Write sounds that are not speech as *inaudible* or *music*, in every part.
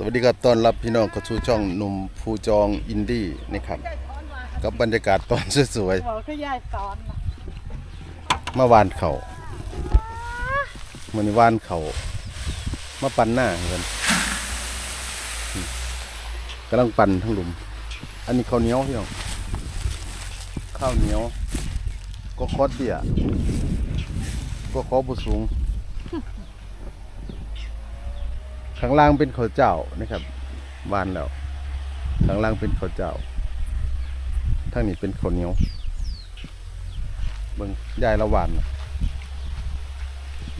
สวัสดีครับต้อนรับพี่น้องเข้าสู่ช่องหนุ่มภูจองอินดี้นะครับกับบรรยากาศตอนสวยบอกคือยายสอนน่ะๆเมื่อวานเขามื่อนี้วานเขามาปั่นหน้าเกันกำลังปั่นทั้งหลุม อันนี้ข้าวเหนียวพี่น้องข้าวเหนียวก็คอดเตี้ยก็ขอบุสูง ข้างล่างเป็นข้าวเจ้านะครับวานแล้วข้างล่างเป็นข้าวเจ้าทางนี้เป็นข้าวเหนียวเบิ่งยายละหวาน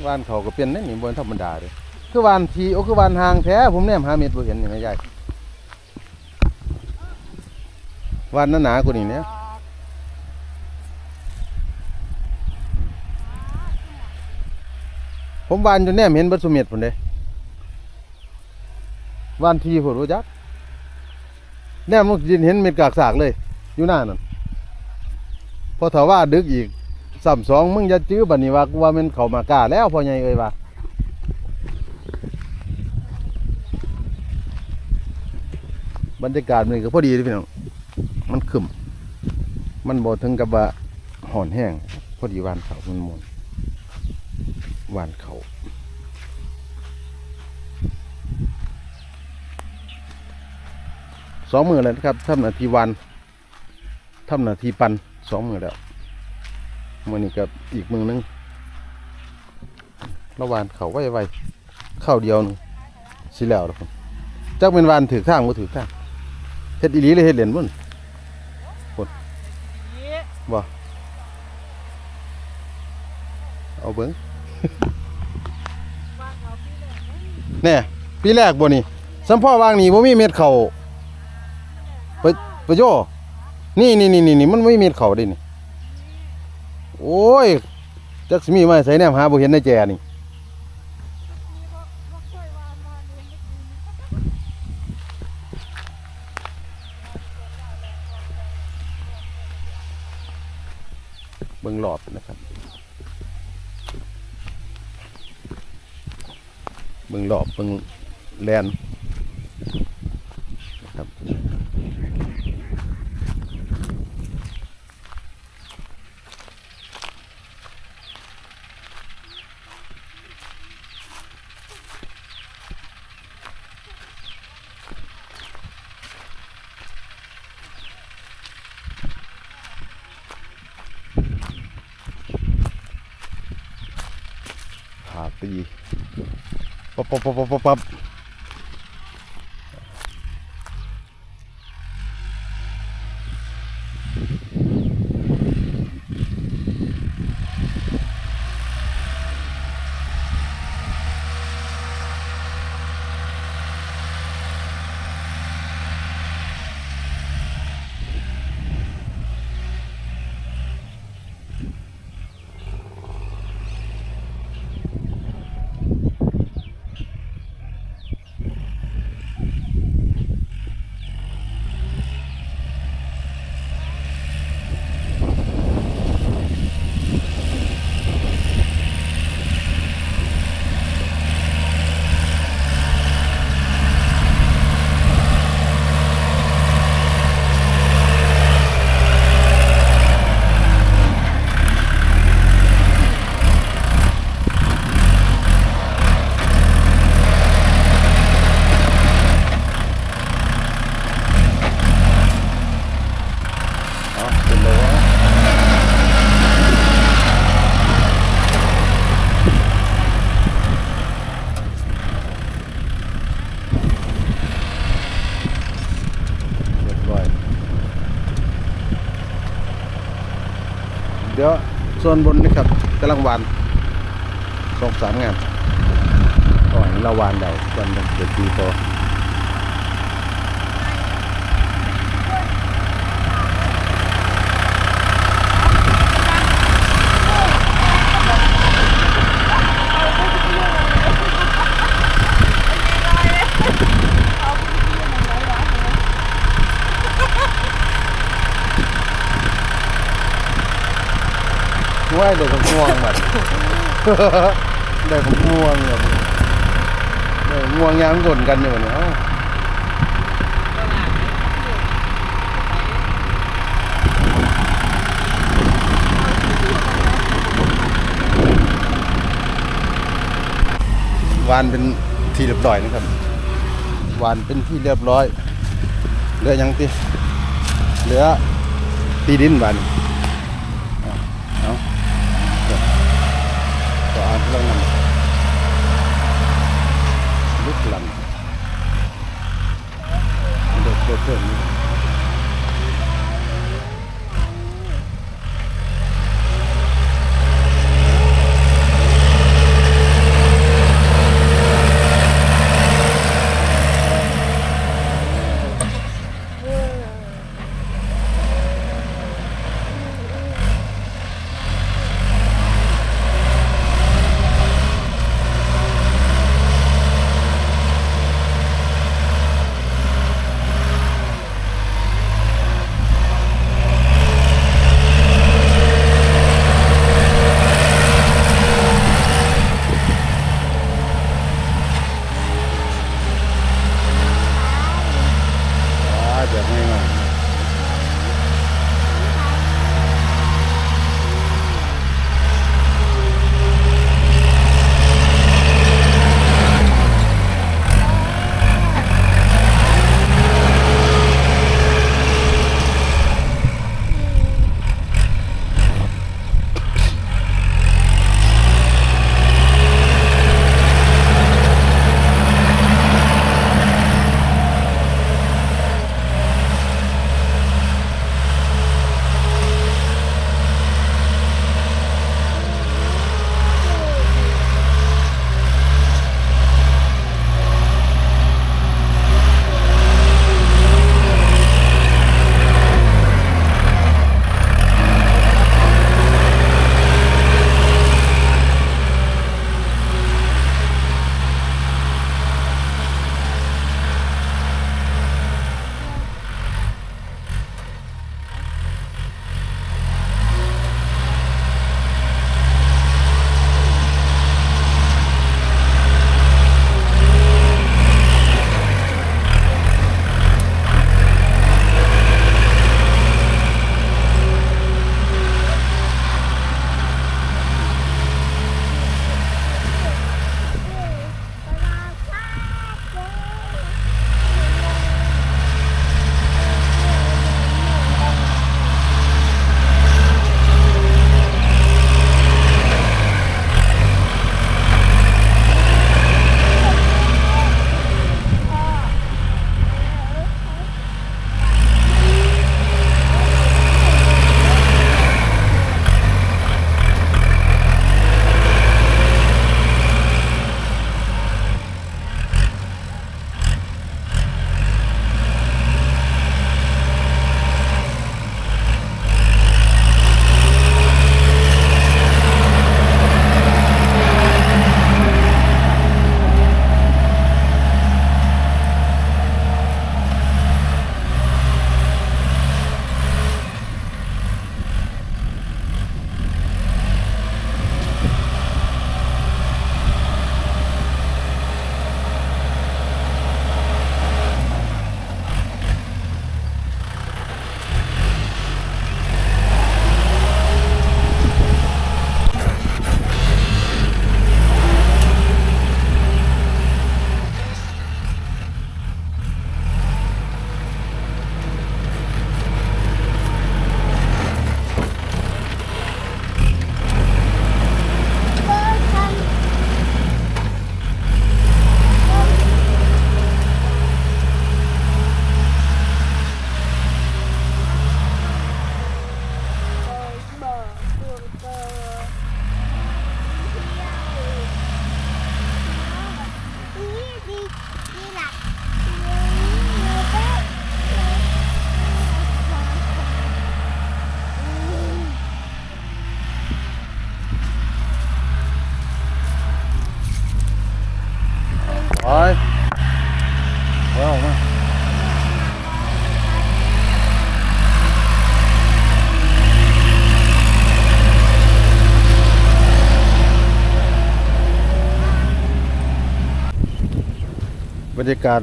วานเขาก็เป็นนั่นนี่บนธรรมดาเลยคือวานทีโอ้คือวานห่างแท้ผมแนมหาเม็ดบ่เห็นนี่แม่ยายหวานหนาๆกว่านี้เนี่ยผมวานจนแนมเห็นบัดสุเม็ดพุ่นเด้ห วานทีพุ่นรู้จักแนมมันสินเห็นเม็ดกากสากเลย อยู่หน้านั่นพอถาว่าดึกอีกสามสองมึงอย่าจื้อบัดนี้ว่ากูว่ามันเข้ามากาแล้วพอใหญ่เอ้ยว่าบรรยากาศมันก็พอดีเลยพี่น้องมันขึ้มมันบ่ถึงกับว่าห่อนแห้ง พอดีวานเขามันมวนวานเขา สองมือแล้วนะครับทำหนาทีวันทำหน้าทีปันสองมือแล้วมือนี้กับอีกมือนึงระหว่านเขาไว้ไว้เข้าเดียวนึงสิแล้วทุกคนจักเป็นวานถือข้างบ่ถือข้างเฮ็ดอีหลีเลยเฮ็ดเหรียญบุ่นนี่บ่เอาเบิ่งว่าเขาพี่ยแน่ปีแรกบ่นี่สัมพ่อวางนี่บ่มีเม็ดเข้า ปไปโยนี่นี่นี่นี่นี่มันไม่มีเข้าด้นี่โอ้ยจักสิมีมาใส่แนมหาบ่เห็นในแจนี่ว่านี่เบิ่งหลอดนะครับเบิ่งหลอบเบิ่งแลนนะครับขาตี ปั๊บปั๊บปั๊บปั๊บ 8 ngàn. Các bạn lau bàn đầu quanh được chi to ngoài được con ngoan mà. *laughs* ได้ผมง่วงแบบได้ง่วงยางกลนกันอยู่เนี่ยหวานเป็นที่เรียบร้อยนะครับวานเป็นที่เรียบร้อย เหลือยังตีเหลือตีดินวานเอาก็อ่านเรื่องนั้น เรยากาศ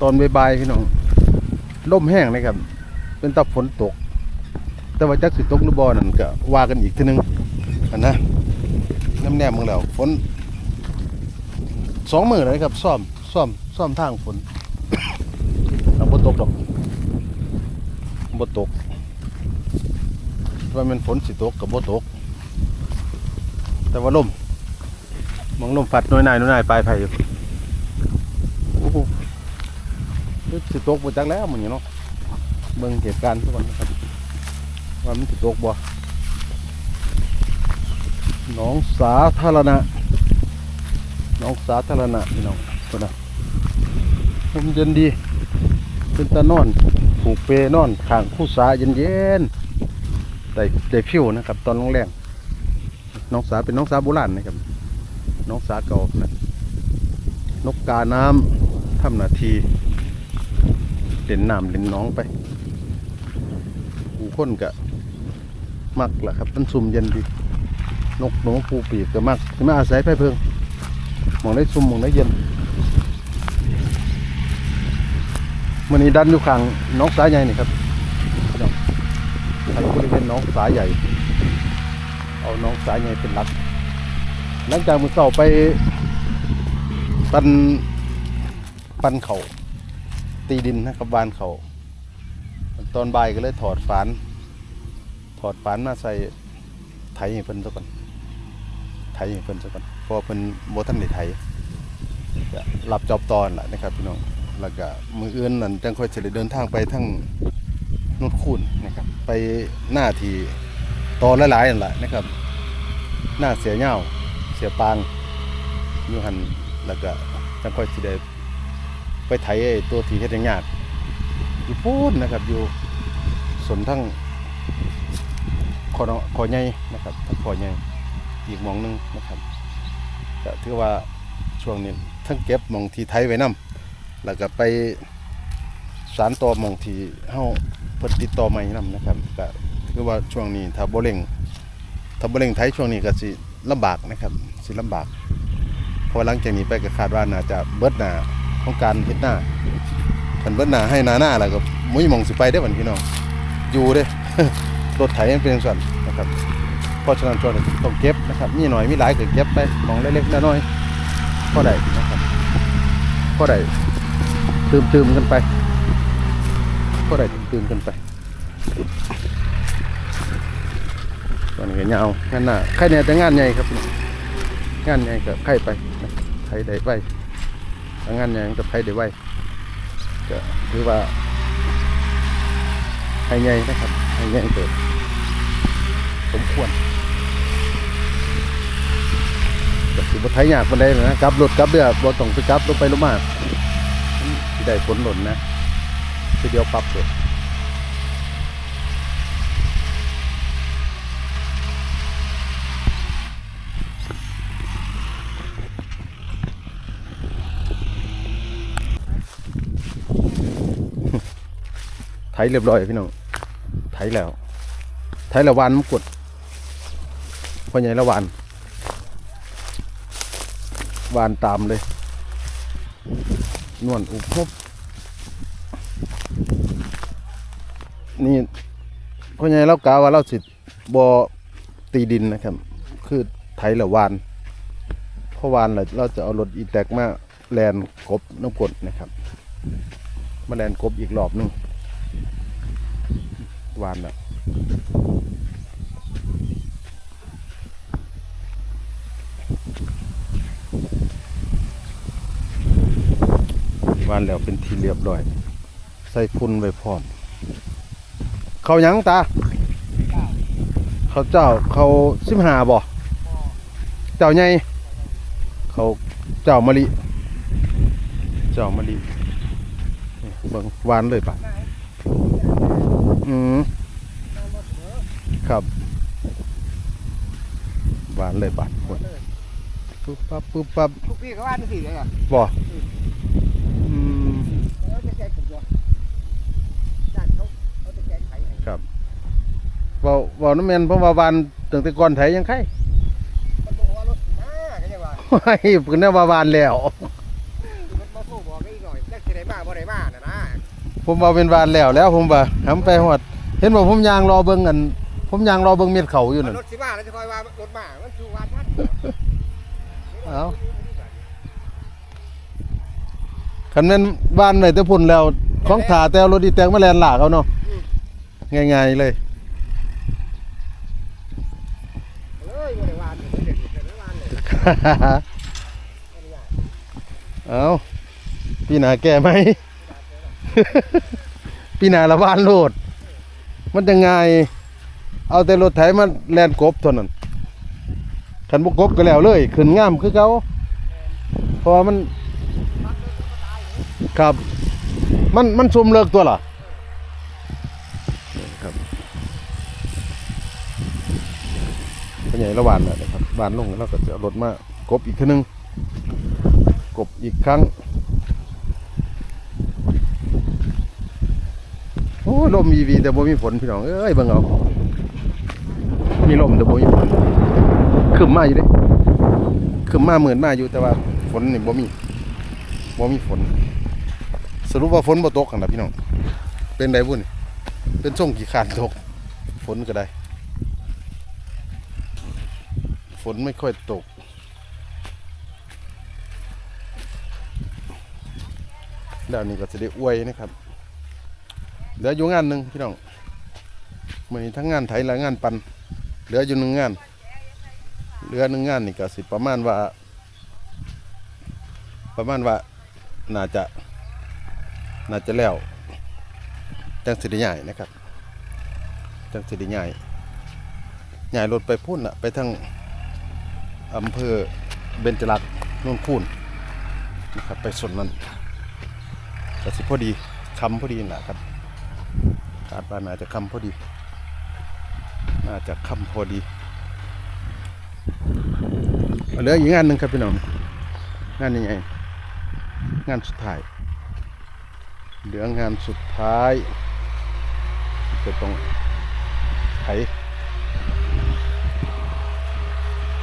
ตอนบ่ายๆพี่น้องล่มแห้งนะครับ เป็นตะฝนตก แต่ว่าจักสิตกหรือบ่นั่นก็ว่ากันอีกทีนึงอันนะน้ำแนมมึงแล้วฝนสองมือเลยครับซ่อมซ่อมซ่อมทางฝนเอาบ่ตกดอกบ่ตกว่ามันฝนสิตกกับบ่ตก แต่ว่าลมมองลมพัดน้อยน่ายน้อยนายปลายไผ่อยู่โอ้โห คือสิตกบ่จักแล้วมันนี่เนาะเบิ่งเหตุการณ์ทุกคนนะครับว่ามันสิตกบ่หนองสาธารณะหนองสาธารณะพี่น้องคนน่ะลมเย็นดีเป็นตานอนผูกเปนอนข้างคู่สาเย็นเย็นๆได้ได้ฟิวนะครับ ตอนแรงน้องสาเป็นน้องสาโบราณนะครับ น้องสาเก่านะนกกาน้ำทำหน้าที่ เล่นน้ำเล่นน้องไปผู้คนก็มักแหละครับมันซุ่มเย็นดี นกหนูปูปีกก็มักสิมาอาศัยไฟเพิงมองได้ซุ่มมองได้เย็นมันนี้ดันอยู่ข้างน้องสายใหญ่นี่ครับพี่น้องทางบริเวณน้องสายใหญ่ เอาน้องสายใหญ่เป็นหลัก หลังจากมือเสาไปปันปันเขา ตีดินนะครับบานเขาตอนบ่ายก็เลยถอดฝาน ถอดฝานมาใส่ไถให้เพิ่นซะก่อนไถให้เพิ่นซะก่อนพราะว่าเพิ่นบ่ทันได้ไถก็รับจอบตอนล่ะนะครับพี่น้องแล้วก็มืออื่นนั่นจังค่อยสิได้เดินทางไปทางนุดคูนนะครับ ไปหน้าที่ตอนหลายๆนั่นแหละนะครับ หน้าเสียเหย้าเสียปางอยู่หันแล้วก็จังค่อยสิได้ ไปไถไอ้ตัวทีเฮ็ดยากอยู่พูนนะครับอยู่สนทั้งคอน้อคอใหญ่นะครับทั้งคอใหญ่อีกมองหนึงนะครับก็ถือว่าช่วงนี้ทั้งเก็บมองทีไทยไว้นํแล้วก็ไปสารต่อมองทีเฮาเพิ่นติดต่อใหม่นํนะครับก็ถือว่าช่วงนี้ถ้าบ่เร่งถ้าบ่เร่งไทยช่วงนี้ก็สิลำบากนะครับสิลำบากเพราะว่าหลังจากนี้ไปก็คาดว่าน่าจะเบิดหน้า ของการเฮ็ดหน้ามันเบิ้หน้าให้หนาหน้าแล้วก็มุ้ยมองสิไปได้อบัดพี่น้องอยู่เด้รถไถมันเป็นส่วนนะครับเพราะฉะนั้นช่วนต้องเก็บนะครับมีหน่อยมีหลายก็เก็บไปมองเล็กๆน้อยๆพอได้นะครับพอได้ตืมตืมๆกันไปพอได้ตื่มๆกันไปตอนนี้ก็ยาวงานหน้าใครเนี่ยแต่งานใหญ่ครับ งานใหญ่ก็ใครไปนะใครได้ไว้ถ้า งานใหญ่ก็ใครได้ไว้ก็ถือว่าให้ใหญ่นะครับให้ใหญ่เกิดสมควรก็ถือว่าไทยยากปานใดนะกลับรถกลับเรือรถต้องไปกลับรถไปลงมาที่ได้ผลหล่นนะทีเดียวปรับเลย ไถเรียบร้อยพี่น้องไถแล้วไถละวันมงกดพ่อใหญ่ละวันวานตามเลย นวลอุบพบนี่พ่อใหญ่เรากาว่าเราสิบอตีดินนะครับ คือไถละวานเพราะวานเราเราจะเอารถอีแตกมาแลนกบน้ำกดนะครับ มาแลนกบอีกรอบหนึง วานแบบวานแล้วเป็นทีเรียบร้อย ใส่พุ่นไว้พร้อม เขายังตา เขาเจ้าเขาสิบหาบ่เจ้าใหญ่เขาเจ้ามะลิ เจ้ามะลิเบิ่งหวานเลยปะอืม ครับหวานเลยปะคนปุ๊บปั๊บปุ๊บปั๊บทุกพี่ก็ว่าจังซี่เลยอะบ่อืมเออจะแก้ผมตัวด้านเขาเขาจะแก้ไขให้ครับเว้าเว้าน้ำแม่นเพราะว่าหวานตั้งแต่ก่อนไถยังไข่มันบอกว่ารถมาก็ยังว่าว้ายเพิ่นน่ะว่าหวานแล้วรถมาโทรบอกอีกหน่อยจักสิได้มาบ่ได้มาน่ะนะผมว่าเป็นหวานแล้วแล้วผมว่าหำไปฮอด เห็นว่าผมยางรอเบิ่งอัน ผมยางรอเบิ่งเม็ดเขาอยู่นั่นรถสิมาแล้วจะคอยว่ารถมามันคือว่าท่านเอ้าคันแม่นบ้านไว้แต่พุ่นแล้วของถาแต่เอารถอีแตงมาแล่นลากเอาเนาะง่ายๆเลยเลยบ่ได้วานเลยเด็กๆได้วานเลยเอาพี่นาแก้ไหมพี่นาละบ้านโลด มันจะง่าย เอาแต่รถไถมาแล่นกบเท่านั้นคันบ่กบก็แล้วเลย ขึ้นง่ามคือเก่าเพราะว่ามันครับ มันมันซุมเลิกตัวล่ะครับเป็นใหญ่ละบานน่ะนะครับบานลงแล้วก็จะเอรถมากบอีกทีนึงกบอีกครั้งโอ้ลมมีวีแต่บ่มีฝนพี่น้องเอ้ยเบิ่งเอา มีลมแต่บ่มีฝนขึ้นมาอยู่เด้ขึ้นมาเหมือนมาอยู่แต่ว่าฝนนี่บ่มีบ่มีฝน สรุปว่าฝนบ่ตกกันนะพี่น้องเป็นไดบุ่นเป็นช่วงกี่ขานตก ฝนก็ได้ ฝนไม่ค่อยตก แล้วนี่ก็จะได้อวยนะครับเหลืออยู่งานหนึ่งพี่น้องเหมือนทั้งงานไถและงานปัน เหลืออยู่หนึ่งงาน เหลือหนึ่งงานนี่ก็สิประมาณว่า ประมาณว่าน่าจะ น่าจะแล้ว จังสิได้ใหญ่นะครับ จังสิได้ใหญ่ใหญ่รถไปพุ่นอะไปทางอำเภอเบญจรักษ์โน่นคูนนะครับไปส่วนนั้นก็สิพอดีคำพอดีนะครับคาดว่าน่าจะคำพอดี น่าจะคำพอดีเหลืออีกงานหนึ่งครับพี่น้อง งานยังไง งานสุดท้าย เหลืองานสุดท้ายจะต้องไถ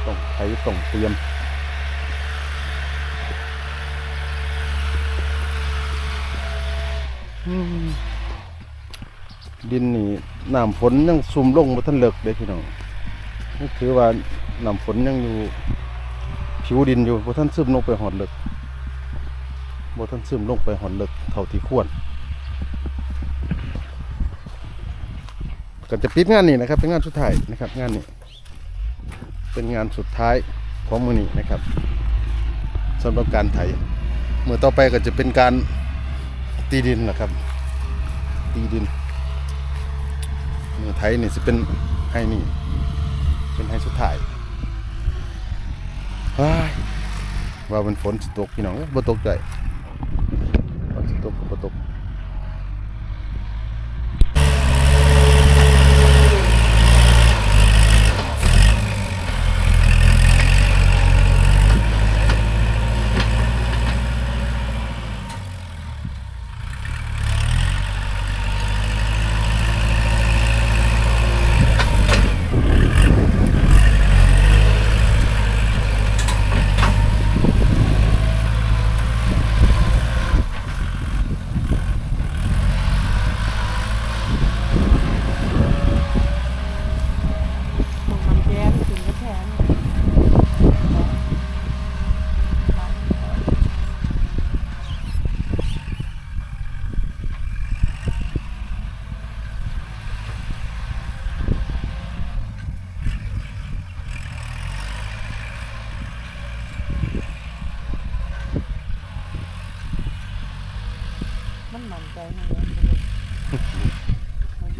ต้องไถต้องเตรียมอืม ดินนี่น้ำฝนยังซุ่มลงมาทันเลิกเลยพี่น้องนี่คือว่าน้ำฝนยังอยู่ผิวดินอยู่บ่ท่านซึมลงไปหอดเลิกบ่ท่านซึมลงไปหอดเลิกเท่าที่ควรก็จะปิดงานนี้นะครับ เป็นงานสุดท้ายนะครับ งานนี้เป็นงานสุดท้ายของมือนี้นะครับสำหรับการไถเมื่อต่อไปก็จะเป็นการตีดินนะครับ ตีดิน ไทยนี่จะเป็นให้นี่เป็นให้สุดท้ายว้ายว่ามันฝนตกพี่น้องบ่ตกใจฝนสิตกก็บ่ตก มึงมันแย้มถึงก็แทน มันมันใจให้เลย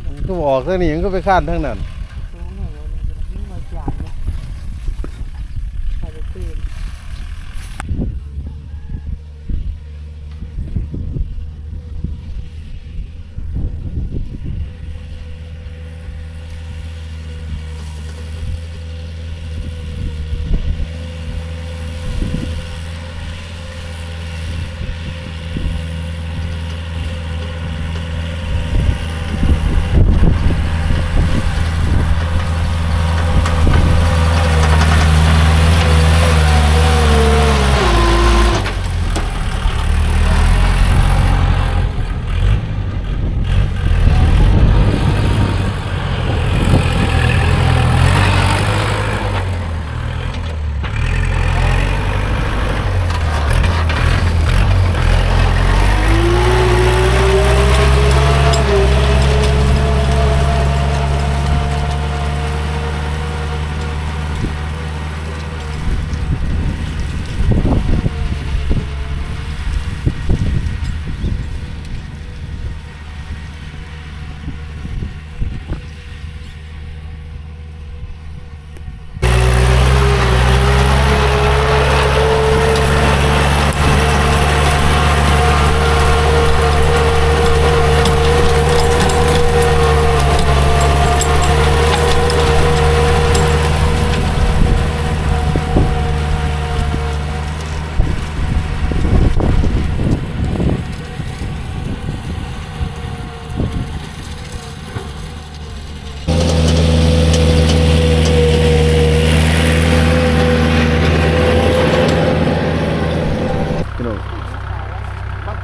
มัน จะก็บอกซะนี่มันก็ไปคาดทั้งนั้น รู้ไงว่ามันจะยิ่งมาจานเนี่ยใครจะตื่น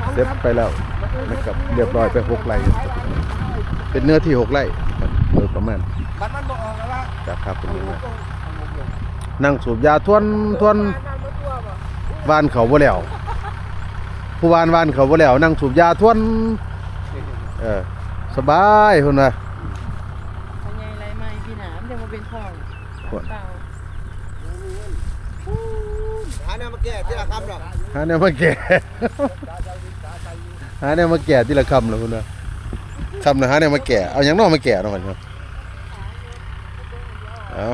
อ เด็บไป แล้วนะครับเรียบร้อยไปหกไร่เป็นเนื้อที่หกไร่ครับโดยประมาณบัดมันบ่ออกแล้วว่าจากครับเป็นยังไงนั่งสูบยาทวนทวนวานเขาบ่แล้ว ผู้วานวานเขาบ่แล้ว นั่งสูบยาทวนเออสบายพุ่นว่าทำไงไรไม่พี่หนามเดี๋ยวมาเป็นของคนเปล่าหาแนวมาแก้ที่ละคำหรอกหาแนวมาแก่ หาแนวมาแก่ที่ละคำแล้วพุ่นว่าคำนะหาแนวมาแก่เอาหยังน้อมาแก่เนาะมันครับเอา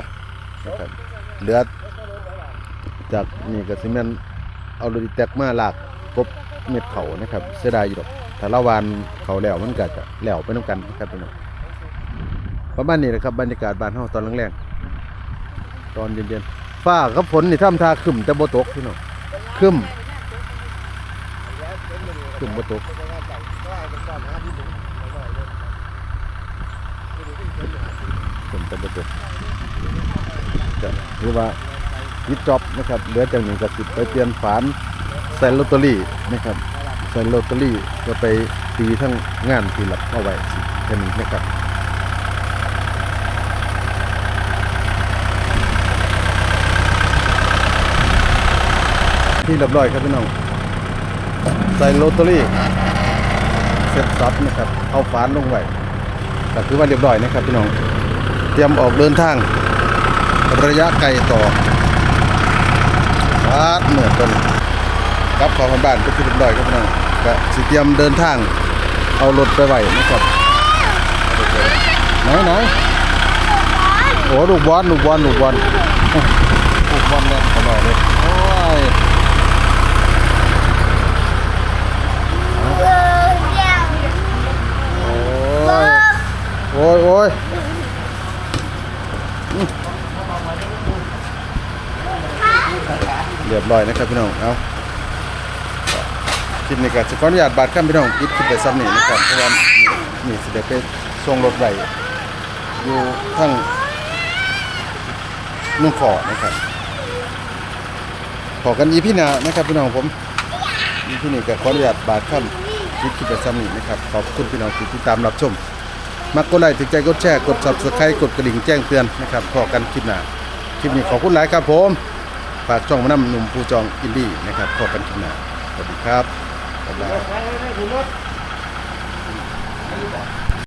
นะครับเหลือจากนี่ก็สิแม่นเอาโรดิแตกมาหลากกบเม็ดเขานะครับ เสียดายอยู่ดอกถ้าละวานเขาแล้วมันก็จะแล้วไปนํกันนะครับพี่น้องประมาณนี้นะครับบรรยากาศบ้านเฮาตอนแรงๆตอนเย็นๆฟ้ากับฝนนี่ท่ำท่าครึมแต่บ่ตกพี่น้องค รึมครึมบ่ตกผมจะไปตกจะหรือว่าวิดจอบนะครับเหลือจากหนึ่งกับสิบไปเปลี่ยนฝานใส่ลอตเตอรี่นะครับใส่ลอตเตอรี่ก็ไปตีทั้งงานที่รับเอาไว้แค่นี้นะครับที่เรียบร้อยครับพี่น้อง ใส่ลอตเตอรี่เสร็จสับนะครับเอาฝานลงไว้ก็คือว่าเรียบร้อยนะครับพี่น้องเตรียมออกเดินทาง ระยะไกลต่อวาดเหมือนต้นกลับของบ้านก็คือเรียบร้อยครับพี่น้องก็สิเตรียมเดินทาง เอารถไปไว้นะครับไหนไหนโอ้ลูกบอลลูกบอลลูกบอลเนี่ยตลอดเลยโอ้ยโอ้ยโอ้ยเรียบร้อยนะครับพี่น้อง เอาคลิปนี้ก็จะขออนุญาตบาดข้ามพี่น้องคิดคิดไปซ้ำนี่นะครับเพราะว่านี่สิได้ไปส่งรถไว้อยู่ทั้งนุ่งขอนะครับขอกันอีพี่นานะครับพี่น้องผมอีพี่นี่ก็ขออนุญาตบาดข้ามคิดคิดไปซ้ำนี่นะครับ ขอบคุณพี่น้องที่ติดตามรับชม มักกดไลค์ถึงใจกดแชร์กดซับสไครต์กดกระดิ่งแจ้งเตือนนะครับพอกันคลิปหน้าคลิปนี้ขอบคุณหลายครับผมฝากช่องมานำหนุ่มผู้จองอินดี้นะครับพบกันคลิปหน้าสวัสดีครับบ๊ายบาย